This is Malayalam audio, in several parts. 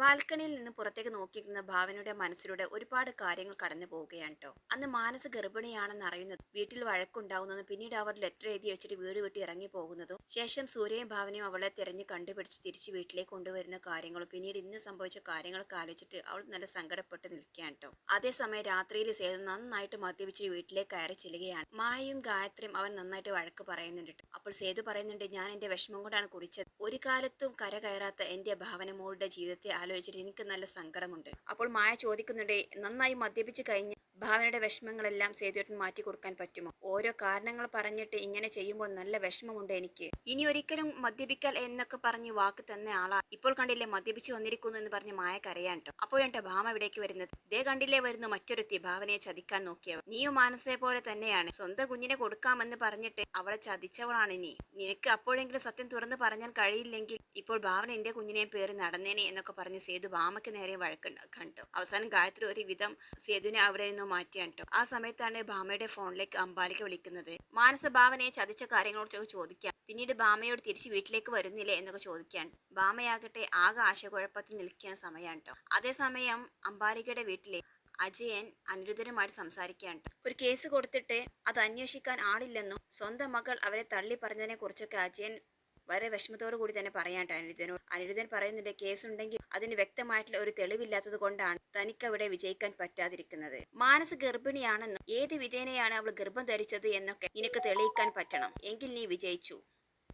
ബാൽക്കണിയിൽ നിന്ന് പുറത്തേക്ക് നോക്കിയിരുന്ന ഭാവനയുടെ മനസ്സിലൂടെ ഒരുപാട് കാര്യങ്ങൾ കടന്നു പോവുകയാണ് കേട്ടോ അന്ന് മാനസ ഗർഭിണിയാണെന്ന് അറിയുന്നത് വീട്ടിൽ വഴക്കുണ്ടാവുന്നതും പിന്നീട് അവർ ലെറ്റർ എഴുതി വെച്ചിട്ട് വീട് വിട്ട് ഇറങ്ങി പോകുന്നതും ശേഷം സൂര്യയും ഭാവനയും അവളെ തിരഞ്ഞു കണ്ടുപിടിച്ച് തിരിച്ച് വീട്ടിലേക്ക് കൊണ്ടുവരുന്ന കാര്യങ്ങളും പിന്നീട് ഇന്ന് സംഭവിച്ച കാര്യങ്ങളൊക്കെ ആലോചിച്ചിട്ട് അവൾ നല്ല സങ്കടപ്പെട്ട് നിൽക്കുകയാണ് കേട്ടോ അതേസമയം രാത്രിയിൽ സേതു നന്നായിട്ട് മദ്യപിച്ച് വീട്ടിലേക്ക് കയറി ചെല്ലുകയാണ്. മായയും ഗായത്രിയും അവൻ നന്നായിട്ട് വഴക്ക് പറയുന്നുണ്ട് അപ്പോൾ സേതു പറയുന്നുണ്ട് ഞാൻ എന്റെ വിഷമം കൊണ്ടാണ് കുടിച്ചത്. ഒരു കാലത്തും കര കയറാത്ത എന്റെ ഭാവന മോളുടെ ജീവിതത്തെ ആലോചിച്ചിട്ട് എനിക്ക് നല്ല സങ്കടമുണ്ട്. അപ്പോൾ മായ ചോദിക്കുന്നുണ്ട് നന്നായി മദ്യപിച്ച് കഴിഞ്ഞ് ഭാവനയുടെ വിഷമങ്ങളെല്ലാം സേതുവേട്ടൻ മാറ്റി കൊടുക്കാൻ പറ്റുമോ? ഓരോ കാരണങ്ങൾ പറഞ്ഞിട്ട് ഇങ്ങനെ ചെയ്യുമ്പോൾ നല്ല വിഷമമുണ്ട് എനിക്ക്. ഇനി ഒരിക്കലും മദ്യപിക്കൽ എന്നൊക്കെ പറഞ്ഞ് വാക്ക് തന്ന ആളാ. ഇപ്പോൾ കണ്ടില്ലേ മദ്യപിച്ച് വന്നിരിക്കുന്നു എന്ന് പറഞ്ഞ് മായ കരയാൻ കേട്ടോ അപ്പോഴാണ് ഭാമ ഇവിടേക്ക് വരുന്നത്. ദേ കണ്ടില്ലേ വരുന്നു മറ്റൊരുത്തി ഭാവനയെ ചതിക്കാൻ നോക്കിയവർ നീയും മാനസയെ പോലെ തന്നെയാണ്. സ്വന്തം കുഞ്ഞിനെ കൊടുക്കാമെന്ന് പറഞ്ഞിട്ട് അവളെ ചതിച്ചവളാണ് നീ. നിനക്ക് അപ്പോഴെങ്കിലും സത്യം തുറന്ന് പറഞ്ഞാൽ കഴിയില്ലെങ്കിൽ ഇപ്പോൾ ഭാവന എന്റെ കുഞ്ഞിനെ പേര് നടന്നേനെ എന്നൊക്കെ പറഞ്ഞ് സേതു ഭാമയ്ക്ക് നേരെ വഴക്കുണ്ടാക്കാൻ കേട്ടോ അവസാനം ഗായത്രി ഒരു വിധം സേതുവിനെ അവിടെ നിന്നും മാറ്റിയാണ് കേട്ടോ ആ സമയത്താണ് ഭാമയുടെ ഫോണിലേക്ക് അമ്പാലിക വിളിക്കുന്നത്. മാനസ ഭാവനയെ ചതിച്ച കാര്യങ്ങളോട് ചോദിക്കാം. പിന്നീട് ഭാമയോട് തിരിച്ച് വീട്ടിലേക്ക് വരുന്നില്ലേ എന്നൊക്കെ ചോദിക്കാൻ ഭാമയാകട്ടെ ആകെ ആശയക്കുഴപ്പത്തിൽ നിൽക്കുന്ന സമയമാണ് കേട്ടോ അതേസമയം അമ്പാലികയുടെ വീട്ടിലെ അജയൻ അനിരുദ്ധനുമായിട്ട് സംസാരിക്കുകയാണ് ഒരു കേസ് കൊടുത്തിട്ട് അത് അന്വേഷിക്കാൻ ആളില്ലെന്നും സ്വന്തം മകൾ അവരെ തള്ളി പറഞ്ഞതിനെ കുറിച്ചൊക്കെ അജയൻ വളരെ വിഷമത്തോടു കൂടി തന്നെ പറയാട്ടോ അനിരുദ്ധനോട്. അനിരുദ്ധൻ പറയുന്നുണ്ട് കേസ് ഉണ്ടെങ്കിൽ അതിന് വ്യക്തമായിട്ടുള്ള ഒരു തെളിവില്ലാത്തത് കൊണ്ടാണ് തനിക്ക് അവിടെ വിജയിക്കാൻ പറ്റാതിരിക്കുന്നത്. മാനസ ഗർഭിണിയാണെന്നും ഏത് വിധേനയാണ് അവൾ ഗർഭം ധരിച്ചത് എന്നൊക്കെ നിനക്ക് തെളിയിക്കാൻ പറ്റണം. എങ്കിൽ നീ വിജയിച്ചു.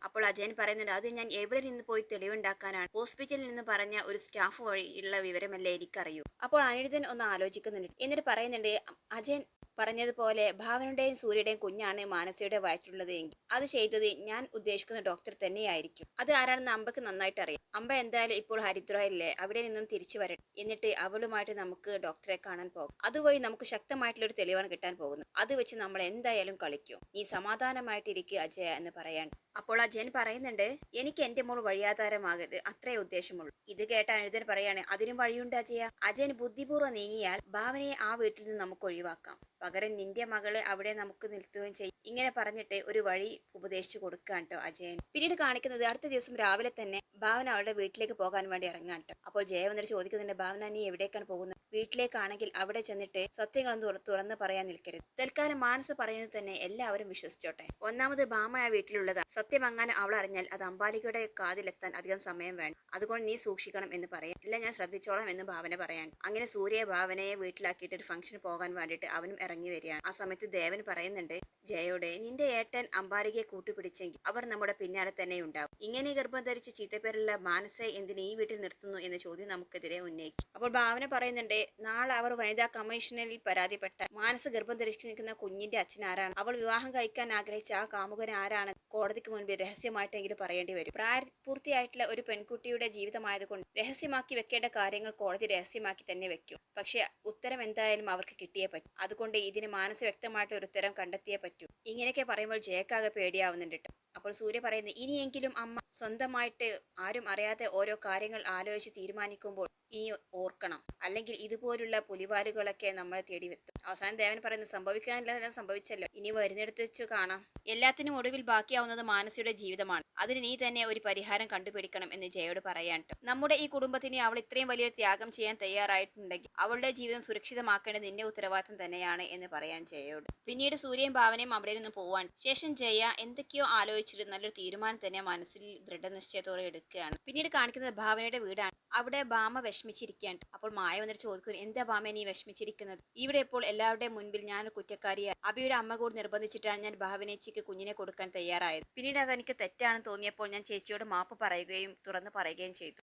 അപ്പോൾ അജയൻ പറയുന്നുണ്ട് അത് ഞാൻ എവിടെ നിന്ന് പോയി തെളിവുണ്ടാക്കാനാണ്? ഹോസ്പിറ്റലിൽ നിന്ന് പറഞ്ഞ ഒരു സ്റ്റാഫ് വഴിയുള്ള വിവരമല്ലേ എനിക്കറിയൂ. അപ്പോൾ അനിരുദ്ധൻ ഒന്ന് ആലോചിക്കുന്നുണ്ട്. എന്നിട്ട് പറയുന്നുണ്ട് അജയൻ പറഞ്ഞതുപോലെ ഭാവനയുടെയും സൂര്യയുടെയും കുഞ്ഞാണ് മാനസയുടെ വയറ്റിലുള്ളത് എങ്കിൽ അത് ചെയ്തത് ഞാൻ ഉദ്ദേശിക്കുന്ന ഡോക്ടർ തന്നെയായിരിക്കും. അത് ആരാണെന്ന് അമ്പക്ക് നന്നായിട്ട് അറിയാം. അമ്പ എന്തായാലും ഇപ്പോൾ ഹരിദ്വാരയില്ലേ അവിടെ നിന്നും തിരിച്ചു വരട്ടെ എന്നിട്ട് അവളുമായിട്ട് നമുക്ക് ഡോക്ടറെ കാണാൻ പോകും. അതുവഴി നമുക്ക് ശക്തമായിട്ടുള്ള ഒരു തെളിവാണ് കിട്ടാൻ പോകുന്നത്. അത് വെച്ച് നമ്മൾ എന്തായാലും കളിക്കും. നീ സമാധാനമായിട്ടിരിക്കുക അജയ എന്ന് പറയാൻ അപ്പോൾ അജയൻ പറയുന്നുണ്ട് എനിക്ക് എന്റെ മോൾ വഴിയാധാരമാകരുത്. അത്രേ ഉദ്ദേശമുള്ളൂ. ഇത് കേട്ട അനിരുദ്ധൻ പറയാണ് അതിനും വഴിയുണ്ട് അജയ അജയൻ ബുദ്ധിപൂർവം നീങ്ങിയാൽ ഭാവനയെ ആ വീട്ടിൽ നിന്ന് നമുക്ക് ഒഴിവാക്കാം. പകരം നിന്റെ മകൾ അവിടെ നമുക്ക് നിർത്തുകയും ചെയ്യും. ഇങ്ങനെ പറഞ്ഞിട്ട് ഒരു വഴി ഉപദേശിച്ചു കൊടുക്കാൻ അജയൻ പിന്നീട് കാണിക്കുന്നത് അടുത്ത ദിവസം രാവിലെ തന്നെ ഭാവന അവളുടെ വീട്ടിലേക്ക് പോകാൻ വേണ്ടി ഇറങ്ങാൻ അപ്പോൾ ജയ വന്നിട്ട് ചോദിക്കുന്നുണ്ട് ഭാവന നീ എവിടേക്കാണ് പോകുന്നത്? വീട്ടിലേക്കാണെങ്കിൽ അവിടെ ചെന്നിട്ട് സത്യങ്ങൾ തുറ- തുറന്ന് പറയാൻ നിൽക്കരുത്. തൽക്കാലം മാനസ പറയുന്നത് തന്നെ എല്ലാവരും വിശ്വസിച്ചോട്ടെ. ഒന്നാമത് ഭാമ ആ വീട്ടിലുള്ളതാ. സത്യം അങ്ങനെ അവൾ അറിഞ്ഞാൽ അത് അമ്പാലികയുടെ കാതിലെത്താൻ അധികം സമയം വേണം അതുകൊണ്ട് നീ സൂക്ഷിക്കണം എന്ന് പറയാം ഇല്ല ഞാൻ ശ്രദ്ധിച്ചോളാം എന്ന് ഭാവന പറയാൻ. അങ്ങനെ സൂര്യ ഭാവനയെ വീട്ടിലാക്കിയിട്ട് ഒരു ഫംഗ്ഷന് പോകാൻ വേണ്ടിയിട്ട് അവനും ഇറങ്ങി വരികയാണ്. ആ സമയത്ത് ദേവൻ പറയുന്നുണ്ട് ജയയോടെ നിന്റെ ഏട്ടൻ അമ്പാരികയെ കൂട്ടുപിടിച്ചെങ്കിൽ അവർ നമ്മുടെ പിന്നാലെ തന്നെ ഉണ്ടാവും. ഇങ്ങനെ ഗർഭം ധരിച്ച് ചീത്തപ്പേരുള്ള മാനസെ എന്തിന് ഈ വീട്ടിൽ നിർത്തുന്നു എന്ന ചോദ്യം നമുക്കെതിരെ ഉന്നയിക്കും. അപ്പോൾ ഭാവന പറയുന്നുണ്ട് നാളെ അവർ വനിതാ കമ്മീഷനിൽ പരാതിപ്പെട്ട മാനസ ഗർഭം ധരിച്ചു നിൽക്കുന്ന കുഞ്ഞിന്റെ അച്ഛൻ ആരാണ്? അവൾ വിവാഹം കഴിക്കാൻ ആഗ്രഹിച്ച ആ കാമുകൻ ആരാണ്? കോടതിക്ക് മുൻപിൽ രഹസ്യമായിട്ടെങ്കിലും പറയേണ്ടി വരും. പ്രായപൂർത്തിയായിട്ടുള്ള ഒരു പെൺകുട്ടിയുടെ ജീവിതമായതുകൊണ്ട് രഹസ്യമാക്കി വെക്കേണ്ട കാര്യങ്ങൾ കോടതി രഹസ്യമാക്കി തന്നെ വെക്കും. പക്ഷേ ഉത്തരം എന്തായാലും അവർക്ക് കിട്ടിയേ പറ്റും. അതുകൊണ്ട് ഇതിന് മാനസ വ്യക്തമായിട്ട് ഒരു ഉത്തരം കണ്ടെത്തിയേ പറ്റൂ. ഇങ്ങനെയൊക്കെ പറയുമ്പോൾ ജയക്കാകെ പേടിയാവുന്നുണ്ട് ട്ടോ. അപ്പോൾ സൂര്യ പറയുന്നു ഇനിയെങ്കിലും അമ്മ സ്വന്തമായിട്ട് ആരും അറിയാതെ ഓരോ കാര്യങ്ങൾ ആലോചിച്ച് തീരുമാനിക്കുമ്പോൾ ഇനി ഓർക്കണം. അല്ലെങ്കിൽ ഇതുപോലുള്ള പുലിവാലുകളൊക്കെ നമ്മളെ തേടി വെത്തും അവസാനം ദേവൻ പറയുന്നത് സംഭവിക്കാനില്ല സംഭവിച്ചല്ലോ. ഇനി വരുന്നിടത്ത് വെച്ച് കാണാം. എല്ലാത്തിനും ഒടുവിൽ ബാക്കിയാവുന്നത് മാനസിയുടെ ജീവിതമാണ്. അതിന് നീ തന്നെ ഒരു പരിഹാരം കണ്ടുപിടിക്കണം എന്ന് ജയോട് പറയാൻ നമ്മുടെ ഈ കുടുംബത്തിന് അവൾ ഇത്രയും വലിയ ത്യാഗം ചെയ്യാൻ തയ്യാറായിട്ടുണ്ടെങ്കിൽ അവളുടെ ജീവിതം സുരക്ഷിതമാക്കേണ്ടത് നിന്റെ ഉത്തരവാദിത്തം തന്നെയാണ് എന്ന് പറയാൻ ജയോട്. പിന്നീട് സൂര്യയും ഭാവനയും അവിടെ നിന്ന് പോവാൻ. ശേഷം ജയ എന്തൊക്കെയോ ആലോചിച്ചിട്ട് നല്ലൊരു തീരുമാനം തന്നെ മനസ്സിൽ ദൃഢനിശ്ചയത്തോടെ എടുക്കുകയാണ്. പിന്നീട് കാണിക്കുന്നത് ഭാവനയുടെ വീടാണ്. അവിടെ ഭാമ വിഷമിച്ചിരിക്കുകയാണ്. അപ്പോൾ മായ വന്നിട്ട് ചോദിക്കുന്നു എന്താ ഭാമ നീ വിഷമിച്ചിരിക്കുന്നത്? ഇവിടെ ഇപ്പോൾ എല്ലാവരുടെയും മുൻപിൽ ഞാൻ കുറ്റക്കാരിയായി അബിയുടെ അമ്മ കൂടി നിർബന്ധിച്ചിട്ടാണ് ഞാൻ ഭാവനേച്ചിക്ക് കുഞ്ഞിനെ കൊടുക്കാൻ തയ്യാറായത്. പിന്നീട് അത് എനിക്ക് തെറ്റാണെന്ന് തോന്നിയപ്പോൾ ഞാൻ ചേച്ചിയോട് മാപ്പ് പറയുകയും തുറന്നു പറയുകയും ചെയ്തു.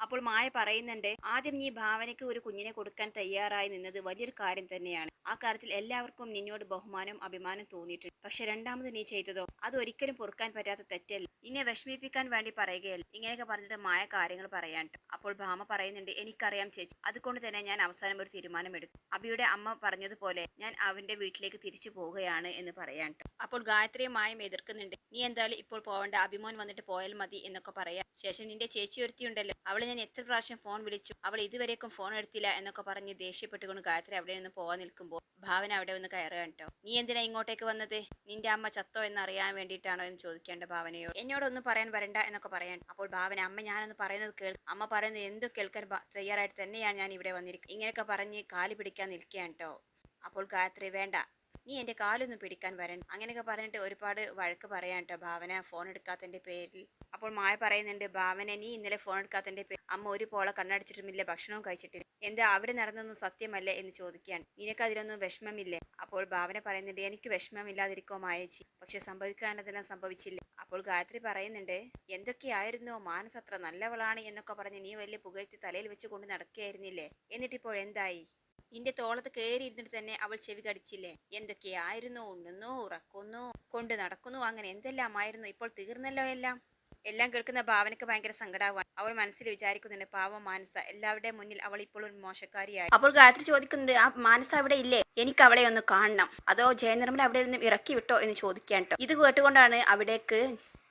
അപ്പോൾ മായ പറയുന്നുണ്ട് ആദ്യം നീ ഭാവനയ്ക്ക് ഒരു കുഞ്ഞിനെ കൊടുക്കാൻ തയ്യാറായി നിന്നത് വലിയൊരു കാര്യം തന്നെയാണ്. ആ കാര്യത്തിൽ എല്ലാവർക്കും നിന്നോട് ബഹുമാനം അഭിമാനം തോന്നിയിട്ടുണ്ട്. പക്ഷെ രണ്ടാമത് നീ ചെയ്തതോ? അത് ഒരിക്കലും പൊറുക്കാൻ പറ്റാത്ത തെറ്റല്ല? നിന്നെ വിഷമിപ്പിക്കാൻ വേണ്ടി പറയുകയല്ല? ഇങ്ങനെയൊക്കെ പറഞ്ഞിട്ട് മായ കാര്യങ്ങൾ പറയാണ്ട് അപ്പോൾ ഭാമ പറയുന്നുണ്ട് എനിക്കറിയാം ചേച്ചി. അതുകൊണ്ട് തന്നെ ഞാൻ അവസാനം ഒരു തീരുമാനമെടുത്തു. അബിയുടെ അമ്മ പറഞ്ഞതുപോലെ ഞാൻ അവന്റെ വീട്ടിലേക്ക് തിരിച്ചു പോവുകയാണ് എന്ന് പറയാണ്ട് അപ്പോൾ ഗായത്രിയും മായം എതിർക്കുന്നുണ്ട് നീ എന്തായാലും ഇപ്പോൾ പോവേണ്ട. അഭിമോൻ വന്നിട്ട് പോയാൽ മതി എന്നൊക്കെ പറയാം. ശേഷം നിന്റെ ചേച്ചി ഒരുത്തിയുണ്ടല്ലോ. അവളെ ഞാൻ എത്ര പ്രാവശ്യം ഫോൺ വിളിച്ചു അവൾ ഇതുവരേക്കും ഫോൺ എടുത്തില്ല എന്നൊക്കെ പറഞ്ഞ് ദേഷ്യപ്പെട്ടുകൊണ്ട് ഗായത്രി അവിടെ നിന്ന് പോവാൻ നിൽക്കുമ്പോൾ ഭാവന അവിടെ വന്ന് കയറുക കേട്ടോ. നീ എന്തിനാ ഇങ്ങോട്ടേക്ക് വന്നത്? നിന്റെ അമ്മ ചത്തോ എന്ന് അറിയാൻ വേണ്ടിയിട്ടാണോ എന്ന് ചോദിക്കേണ്ട ഭാവനയോ എന്നോടൊന്നും പറയാൻ വരണ്ട എന്നൊക്കെ പറയാൻ അപ്പോൾ ഭാവന അമ്മ ഞാനൊന്ന് പറയുന്നത് കേൾ. അമ്മ പറയുന്നത് എന്തും കേൾക്കാൻ തയ്യാറായിട്ട് തന്നെയാണ് ഞാൻ ഇവിടെ വന്നിരിക്കുന്നത് ഇങ്ങനെയൊക്കെ പറഞ്ഞ് കാലി പിടിക്കാൻ നിൽക്കുകയാണ് കേട്ടോ. അപ്പോൾ ഗായത്രി വേണ്ട നീ എന്റെ കാലൊന്നും പിടിക്കാൻ വരണ്ട. അങ്ങനെയൊക്കെ പറഞ്ഞിട്ട് ഒരുപാട് വഴക്ക് പറയാൻ കേട്ടോ ഭാവന. ഫോൺ എടുക്കാത്തതിന്റെ പേരിൽ. അപ്പോൾ മായ പറയുന്നുണ്ട് ഭാവന നീ ഇന്നലെ ഫോൺ എടുക്കാത്തതിന്റെ പേര് അമ്മ ഒരു പോളെ കണ്ണടിച്ചിട്ടുമില്ല ഭക്ഷണവും കഴിച്ചിട്ടില്ല. എന്താ അവിടെ നടന്നൊന്നും സത്യമല്ലേ എന്ന് ചോദിക്കുകയാണ്. നിനക്ക് അതിലൊന്നും വിഷമമില്ലേ? അപ്പോൾ ഭാവന പറയുന്നുണ്ട് എനിക്ക് വിഷമമില്ലാതിരിക്കോ മായച്ചി. പക്ഷെ സംഭവിക്കാനതെല്ലാം സംഭവിച്ചില്ല. അപ്പോൾ ഗായത്രി പറയുന്നുണ്ട് എന്തൊക്കെയായിരുന്നു? മാനസ് അത്ര നല്ലവളാണ് എന്നൊക്കെ പറഞ്ഞ് നീ വലിയ പുകഴ്ത്തി തലയിൽ വെച്ച് കൊണ്ട് നടക്കുകയായിരുന്നില്ലേ? എന്നിട്ടിപ്പോൾ എന്തായി? നിന്റെ തോളത്ത് കയറി ഇരുന്നിട്ട് തന്നെ അവൾ ചെവി കടിച്ചില്ലേ? എന്തൊക്കെയായിരുന്നു? ഉണ്ണുന്നു ഉറക്കുന്നു കൊണ്ട് നടക്കുന്നു അങ്ങനെ എന്തെല്ലാമായിരുന്നു? ഇപ്പോൾ തീർന്നല്ലോ എല്ലാം? എല്ലാം കേൾക്കുന്ന ഭാവനക്ക് ഭയങ്കര സങ്കടമാണ് അവൾ മനസ്സിൽ വിചാരിക്കുന്നുണ്ട് പാവം മാനസ. എല്ലാവരുടെ മുന്നിൽ അവൾ ഇപ്പോൾ ഒരു മോശക്കാരിയായി. അപ്പോൾ ഗായത്രി ചോദിക്കുന്നുണ്ട് ആ മാനസ അവിടെ ഇല്ലേ? എനിക്ക് അവളെ ഒന്ന് കാണണം. അതോ ജയനിർമ്മല അവിടെ നിന്നും ഇറക്കി വിട്ടോ എന്ന് ചോദിക്കാൻ ഇത് കേട്ടുകൊണ്ടാണ് അവിടേക്ക്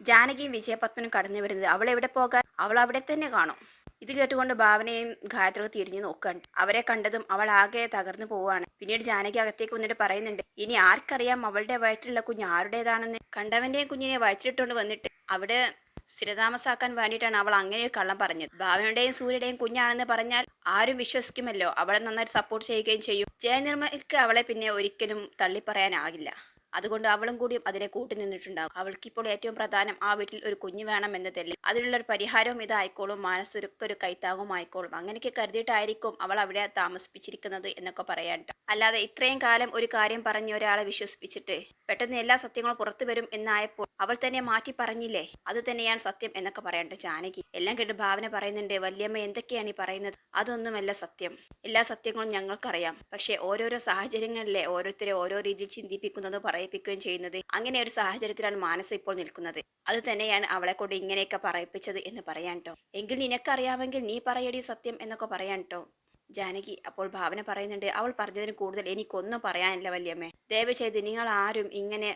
ജാനകിയും വിജയപത്മനും കടന്നു വരുന്നത്. അവൾ എവിടെ പോകാൻ? അവൾ അവിടെ തന്നെ കാണും. ഇത് കേട്ടുകൊണ്ട് ഭാവനയും ഗായത്രിയും തിരിഞ്ഞു നോക്കുകയാണ് അവരെ കണ്ടതും അവൾ ആകെ തകർന്നു പോവുകയാണ്. പിന്നീട് ജാനകി അകത്തേക്ക് വന്നിട്ട് പറയുന്നുണ്ട് ഇനി ആർക്കറിയാം അവളുടെ വയറ്റിലുള്ള കുഞ്ഞ് ആരുടേതാണെന്ന്? കണ്ടവന്റെയും കുഞ്ഞിനെ വയറ്റിലിട്ടുകൊണ്ട് വന്നിട്ട് അവിടെ സ്ഥിരതാമസാക്കാൻ വേണ്ടിയിട്ടാണ് അവൾ അങ്ങനെ ഒരു കള്ളം പറഞ്ഞത്. ഭാവനയുടെയും സൂര്യയുടെയും കുഞ്ഞാണെന്ന് പറഞ്ഞാൽ ആരും വിശ്വസിക്കുമല്ലോ. അവളെ നന്നായിട്ട് സപ്പോർട്ട് ചെയ്യുകയും ചെയ്യും. ജയനിർമ്മയ്ക്ക് അവളെ പിന്നെ ഒരിക്കലും തള്ളിപ്പറയാനാകില്ല. അതുകൊണ്ട് അവളും കൂടിയും അതിനെ കൂട്ടി നിന്നിട്ടുണ്ടാകും. അവൾക്കിപ്പോൾ ഏറ്റവും പ്രധാനം ആ വീട്ടിൽ ഒരു കുഞ്ഞ് വേണം എന്നതല്ലേ അതിനുള്ള ഒരു പരിഹാരവും ഇതായിക്കോളും. മാനസിക ഒരു കൈത്താങ്ങും ആയിക്കോളും. അങ്ങനെയൊക്കെ കരുതിയിട്ടായിരിക്കും അവൾ അവിടെ താമസിപ്പിച്ചിരിക്കുന്നത് എന്നൊക്കെ പറയാൻ അല്ലാതെ ഇത്രയും കാലം ഒരു കാര്യം പറഞ്ഞ് ഒരാളെ വിശ്വസിപ്പിച്ചിട്ട് പെട്ടെന്ന് എല്ലാ സത്യങ്ങളും പുറത്തു വരും എന്നായപ്പോൾ അവൾ തന്നെ മാറ്റി പറഞ്ഞില്ലേ? അത് തന്നെയാണ് സത്യം എന്നൊക്കെ പറയണ്ട ജാനകി. എല്ലാം കേട്ട് ഭാവന പറയുന്നുണ്ട് വല്യമ്മ എന്തൊക്കെയാണ് ഈ പറയുന്നത്? അതൊന്നുമല്ല സത്യം. എല്ലാ സത്യങ്ങളും ഞങ്ങൾക്കറിയാം. പക്ഷേ ഓരോരോ സാഹചര്യങ്ങളിലെ ഓരോരുത്തരെ ഓരോ രീതിയിൽ ചിന്തിപ്പിക്കുന്നതും പറയിപ്പിക്കുകയും ചെയ്യുന്നത് അങ്ങനെ ഒരു സാഹചര്യത്തിലാണ് മാനസ ഇപ്പോൾ നിൽക്കുന്നത്. അത് തന്നെയാണ് അവളെ കൊണ്ട് ഇങ്ങനെയൊക്കെ പറയിപ്പിച്ചത് എന്ന് പറയാൻ കേട്ടോ എങ്കിൽ നിനക്കറിയാമെങ്കിൽ നീ പറയടി സത്യം എന്നൊക്കെ പറയാൻ ട്ടോ. ജാനകി അപ്പോൾ ഭാവന പറയുന്നുണ്ട് അവൾ പറഞ്ഞതിന് കൂടുതൽ എനിക്കൊന്നും പറയാനില്ല വല്യമ്മേ. ദയവ് ചെയ്ത് നിങ്ങൾ ആരും ഇങ്ങനെ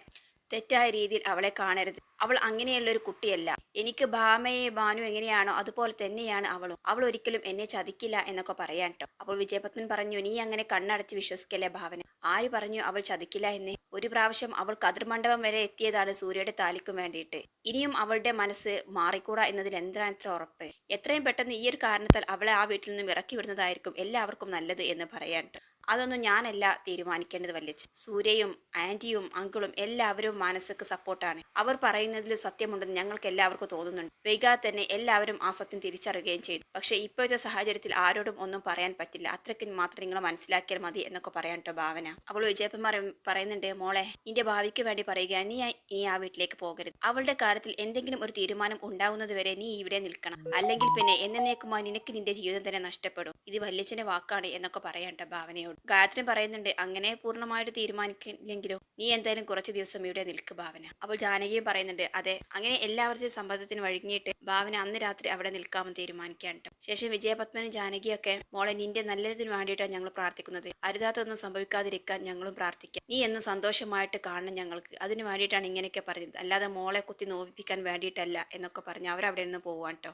തെറ്റായ രീതിയിൽ അവളെ കാണരുത്. അവൾ അങ്ങനെയുള്ള ഒരു കുട്ടിയല്ല. എനിക്ക് ഭാമയെ ഭാനു എങ്ങനെയാണോ അതുപോലെ തന്നെയാണ് അവളും. അവൾ ഒരിക്കലും എന്നെ ചതിക്കില്ല എന്നൊക്കെ പറയാൻ കേട്ടോ അപ്പോൾ വിജയപത്മൻ പറഞ്ഞു നീ അങ്ങനെ കണ്ണടച്ച് വിശ്വസിക്കല്ലേ ഭാവന? ആര് പറഞ്ഞു അവൾ ചതിക്കില്ല എന്ന്? ഒരു പ്രാവശ്യം അവൾ കതിർമണ്ഡപം വരെ എത്തിയതാണ് സൂര്യയുടെ താലിക്കും വേണ്ടിയിട്ട്. ഇനിയും അവളുടെ മനസ്സ് മാറിക്കൂടാ എന്നതിൽ എന്താണ് ഇത്ര ഉറപ്പ്? എത്രയും പെട്ടെന്ന് ഈ ഒരു കാരണത്താൽ അവളെ ആ വീട്ടിൽ നിന്നും ഇറക്കി വിടുന്നതായിരിക്കും എല്ലാവർക്കും നല്ലത് എന്ന് പറയാൻ. അതൊന്നും ഞാനല്ല തീരുമാനിക്കേണ്ടത് വല്യച്ഛൻ. സൂര്യയും ആന്റിയും അങ്കിളും എല്ലാവരും മാനസക്ക് സപ്പോർട്ടാണ്. അവർ പറയുന്നതിൽ സത്യമുണ്ടെന്ന് ഞങ്ങൾക്ക് എല്ലാവർക്കും തോന്നുന്നുണ്ട്. വൈകാതെ തന്നെ എല്ലാവരും ആ സത്യം തിരിച്ചറിയുകയും ചെയ്തു. പക്ഷെ ഇപ്പോഴത്തെ സാഹചര്യത്തിൽ ആരോടും ഒന്നും പറയാൻ പറ്റില്ല. അത്രയ്ക്ക് മാത്രം നിങ്ങൾ മനസ്സിലാക്കിയാൽ മതി എന്നൊക്കെ പറയാൻ കേട്ടോ ഭാവന. അവൾ വിജയപ്പൻ പറയും- പറയുന്നുണ്ട് മോളെ നിന്റെ ഭാവിക്ക് വേണ്ടി പറയുകയാണ്. നീ ഇനി ആ വീട്ടിലേക്ക് പോകരുത്. അവളുടെ കാര്യത്തിൽ എന്തെങ്കിലും ഒരു തീരുമാനം ഉണ്ടാവുന്നത് വരെ നീ ഇവിടെ നിൽക്കണം. അല്ലെങ്കിൽ പിന്നെ എന്നേക്കുമായി നിനക്ക് നിന്റെ ജീവിതം തന്നെ നഷ്ടപ്പെടും. ഇത് വല്യച്ഛന്റെ വാക്കാണ് എന്നൊക്കെ പറയാൻ കേട്ടോ ഭാവനയോട്. ഗായത്രി പറയുന്നുണ്ട് അങ്ങനെ പൂർണമായിട്ട് തീരുമാനിക്കില്ലെങ്കിലോ? നീ എന്തായാലും കുറച്ച് ദിവസം ഇവിടെ നിൽക്ക് ഭാവന. അപ്പോൾ ജാനകിയും പറയുന്നുണ്ട് അതെ അങ്ങനെ എല്ലാവരുടെയും സമ്മതത്തിന് വഴങ്ങിയിട്ട് ഭാവന അന്ന് രാത്രി അവിടെ നിൽക്കാമെന്ന് തീരുമാനിക്കാൻ ശേഷം വിജയപത്മനും ജാനകിയൊക്കെ മോളെ നിന്റെ നല്ലതിന് വേണ്ടിയിട്ടാണ് ഞങ്ങൾ പ്രാർത്ഥിക്കുന്നത്. അരുതാത്തൊന്നും സംഭവിക്കാതിരിക്കാൻ ഞങ്ങളും പ്രാർത്ഥിക്കാം. നീ എന്നും സന്തോഷമായിട്ട് കാണണം ഞങ്ങൾക്ക്. അതിന് വേണ്ടിയിട്ടാണ് ഇങ്ങനെയൊക്കെ പറഞ്ഞത്. അല്ലാതെ മോളെ കുത്തി നോവിപ്പിക്കാൻ വേണ്ടിയിട്ടല്ല എന്നൊക്കെ പറഞ്ഞ് അവരവിടെ നിന്ന് പോവാൻ കേട്ടോ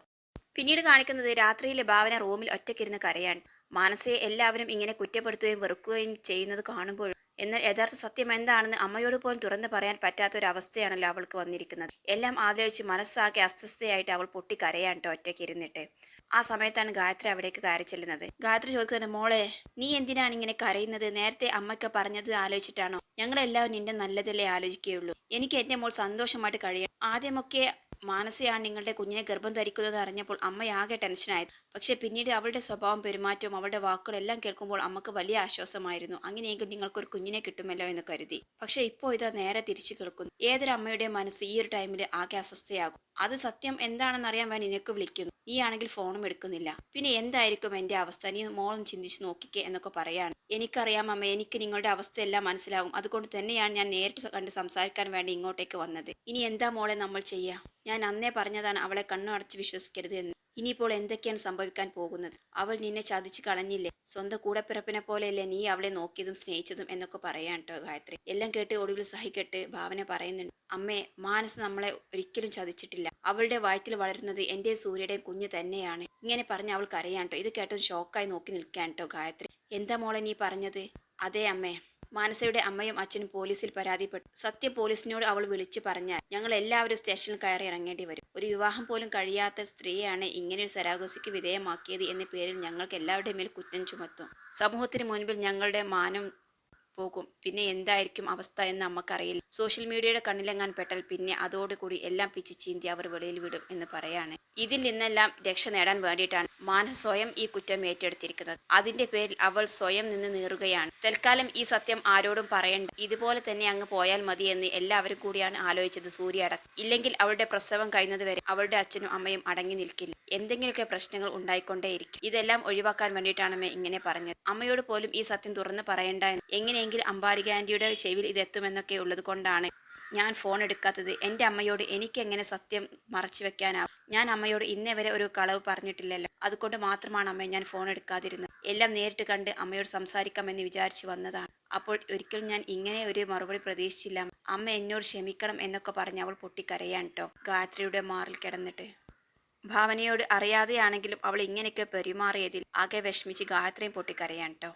പിന്നീട് കാണിക്കുന്നത് രാത്രിയിലെ ഭാവന റൂമിൽ ഒറ്റയ്ക്കിരുന്ന് കരയാൻ മാനസയെ എല്ലാവരും ഇങ്ങനെ കുറ്റപ്പെടുത്തുകയും വെറുക്കുകയും ചെയ്യുന്നത് കാണുമ്പോൾ എന്നാൽ യഥാർത്ഥ സത്യം എന്താണെന്ന് അമ്മയോട് പോലും തുറന്നു പറയാൻ പറ്റാത്ത ഒരു അവസ്ഥയാണല്ലോ അവൾക്ക് വന്നിരിക്കുന്നത്. എല്ലാം ആലോചിച്ച് മനസ്സാകെ അസ്വസ്ഥയായിട്ട് അവൾ പൊട്ടി കരയാൻ ട്ടോ ഒറ്റയ്ക്ക് ഇരുന്നിട്ട്. ആ സമയത്താണ് ഗായത്രി അവിടേക്ക് കയറി ചെല്ലുന്നത്. ഗായത്രി ചോദിക്കുന്നത് മോളെ നീ എന്തിനാണ് ഇങ്ങനെ കരയുന്നത്? നേരത്തെ അമ്മയ്ക്ക് പറഞ്ഞത് ആലോചിച്ചിട്ടാണോ? ഞങ്ങളെല്ലാവരും നിന്റെ നല്ലതല്ലേ ആലോചിക്കുകയുള്ളൂ. എനിക്ക് എന്റെ മോൾ സന്തോഷമായിട്ട് കഴിയണം. ആദ്യമൊക്കെ മാനസയാണ് നിങ്ങളുടെ കുഞ്ഞിനെ ഗർഭം ധരിക്കുന്നത് അറിഞ്ഞപ്പോൾ അമ്മയാകെ ടെൻഷനായത് പക്ഷെ പിന്നീട് അവളുടെ സ്വഭാവം പെരുമാറ്റവും അവളുടെ വാക്കുകളെല്ലാം കേൾക്കുമ്പോൾ അമ്മയ്ക്ക് വലിയ ആശ്വാസമായിരുന്നു. അങ്ങനെയെങ്കിൽ നിങ്ങൾക്കൊരു കുഞ്ഞിനെ കിട്ടുമല്ലോ എന്ന് കരുതി. പക്ഷെ ഇപ്പോൾ ഇത് നേരെ തിരിച്ചു കേൾക്കുന്നു. ഏതൊരു അമ്മയുടെ മനസ്സ് ഈ ഒരു ടൈമിൽ ആകെ അസ്വസ്ഥയാകും. അത് സത്യം എന്താണെന്ന് അറിയാൻ വേണ്ടി നിനക്ക് വിളിക്കുന്നു. നീ ആണെങ്കിൽ ഫോണും എടുക്കുന്നില്ല. പിന്നെ എന്തായിരിക്കും എന്റെ അവസ്ഥ? നീ മോളും ചിന്തിച്ച് നോക്കിക്കേ എന്നൊക്കെ പറയാണ്. എനിക്കറിയാം അമ്മ എനിക്ക് നിങ്ങളുടെ അവസ്ഥയെല്ലാം മനസ്സിലാകും. അതുകൊണ്ട് തന്നെയാണ് ഞാൻ നേരിട്ട് കണ്ട് സംസാരിക്കാൻ വേണ്ടി ഇങ്ങോട്ടേക്ക് വന്നത്. ഇനി എന്താ മോളെ നമ്മൾ ചെയ്യുക ഞാൻ അന്നേ പറഞ്ഞതാണ് അവളെ കണ്ണു അടച്ച് വിശ്വസിക്കരുത് എന്ന്. ഇനിയിപ്പോൾ എന്തൊക്കെയാണ് സംഭവിക്കാൻ പോകുന്നത്? അവൾ നിന്നെ ചതിച്ച് കളഞ്ഞില്ലേ? സ്വന്തം കൂടപ്പിറപ്പിനെ പോലെയല്ലേ നീ അവളെ നോക്കിയതും സ്നേഹിച്ചതും എന്നൊക്കെ പറയാൻ കേട്ടോ ഗായത്രി. എല്ലാം കേട്ട് ഒടുവിൽ സഹിക്കട്ട് ഭാവന പറയുന്നുണ്ട്. അമ്മേ മാനസ് നമ്മളെ ഒരിക്കലും ചതിച്ചിട്ടില്ല. അവളുടെ വയറ്റിൽ വളരുന്നത് എന്റെ സൂര്യയുടെയും കുഞ്ഞ് തന്നെയാണ്. ഇങ്ങനെ പറഞ്ഞ് അവൾക്ക് കരയാൻ ട്ടോ. ഇത് കേട്ടത് ഷോക്കായി നോക്കി നിൽക്കാൻ കേട്ടോ ഗായത്രി. എന്താ മോളെ നീ പറഞ്ഞത്? അതെ അമ്മേ. മാനസയുടെ അമ്മയും അച്ഛനും പോലീസിൽ പരാതിപ്പെട്ടു. സത്യ പോലീസിനോട് അവൾ വിളിച്ചു പറഞ്ഞാൽ ഞങ്ങൾ എല്ലാവരും സ്റ്റേഷനിൽ കയറി ഇറങ്ങേണ്ടി വരും. ഒരു വിവാഹം പോലും കഴിയാത്ത സ്ത്രീയാണ് ഇങ്ങനെ ഒരു സരാഗോസിക്ക് വിധേയമാക്കിയത് എന്ന പേരിൽ ഞങ്ങൾക്ക് എല്ലാവരുടെയും മേൽ കുറ്റം ചുമത്തും. സമൂഹത്തിന് മുൻപിൽ ഞങ്ങളുടെ മാനം പോകും. പിന്നെ എന്തായിരിക്കും അവസ്ഥ എന്ന് നമുക്കറിയില്ല. സോഷ്യൽ മീഡിയയുടെ കണ്ണിലെങ്ങാൻ പെട്ടാൽ പിന്നെ അതോടുകൂടി എല്ലാം പിച്ച് ചീന്തി അവർ വെളിയിൽ വിടും എന്ന് പറയാണ്. ഇതിൽ നിന്നെല്ലാം രക്ഷ നേടാൻ വേണ്ടിയിട്ടാണ് മാനസ് സ്വയം ഈ കുറ്റം ഏറ്റെടുത്തിരിക്കുന്നത്. അതിന്റെ പേരിൽ അവൾ സ്വയം നിന്ന് നീറുകയാണ്. തൽക്കാലം ഈ സത്യം ആരോടും പറയണ്ട. ഇതുപോലെ തന്നെ അങ്ങ് പോയാൽ മതി എന്ന് എല്ലാവരും കൂടിയാണ് ആലോചിച്ചത് സൂര്യ അടക്കം. ഇല്ലെങ്കിൽ അവളുടെ പ്രസവം കഴിയുന്നത് അവളുടെ അച്ഛനും അമ്മയും അടങ്ങി നിൽക്കില്ല. എന്തെങ്കിലുമൊക്കെ പ്രശ്നങ്ങൾ ഉണ്ടായിക്കൊണ്ടേയിരിക്കും. ഇതെല്ലാം ഒഴിവാക്കാൻ വേണ്ടിയിട്ടാണ് അമ്മ ഇങ്ങനെ പറഞ്ഞത്. അമ്മയോട് പോലും ഈ സത്യം തുറന്ന് പറയണ്ട എങ്ങനെയെങ്കിലും അമ്പാരിക ആന്റിയുടെ ചെവിയിൽ ഇതെത്തുമെന്നൊക്കെ ഉള്ളത് കൊണ്ടാണ് ഞാൻ ഫോൺ എടുക്കാത്തത് എന്റെ അമ്മയോട് എനിക്ക് എങ്ങനെ സത്യം മറച്ചു വെക്കാനാവും? ഞാൻ അമ്മയോട് ഇന്നേ വരെ ഒരു കളവ് പറഞ്ഞിട്ടില്ലല്ലോ. അതുകൊണ്ട് മാത്രമാണ് അമ്മ ഞാൻ ഫോൺ എടുക്കാതിരുന്നത്. എല്ലാം നേരിട്ട് കണ്ട് അമ്മയോട് സംസാരിക്കാമെന്ന് വിചാരിച്ചു വന്നതാണ്. അപ്പോൾ ഒരിക്കലും ഞാൻ ഇങ്ങനെ ഒരു മറുപടി പ്രതീക്ഷിച്ചില്ല. അമ്മ എന്നോട് ക്ഷമിക്കണം എന്നൊക്കെ പറഞ്ഞ് അവൾ പൊട്ടിക്കരയാൻ കേട്ടോ ഗായത്രിയുടെ മാറിൽ കിടന്നിട്ട്. ഭാവനയോട് അറിയാതെയാണെങ്കിലും അവൾ ഇങ്ങനെയൊക്കെ പെരുമാറിയതിൽ ആകെ വിഷമിച്ച് ഗായത്രിയും പൊട്ടിക്കരയാൻ കേട്ടോ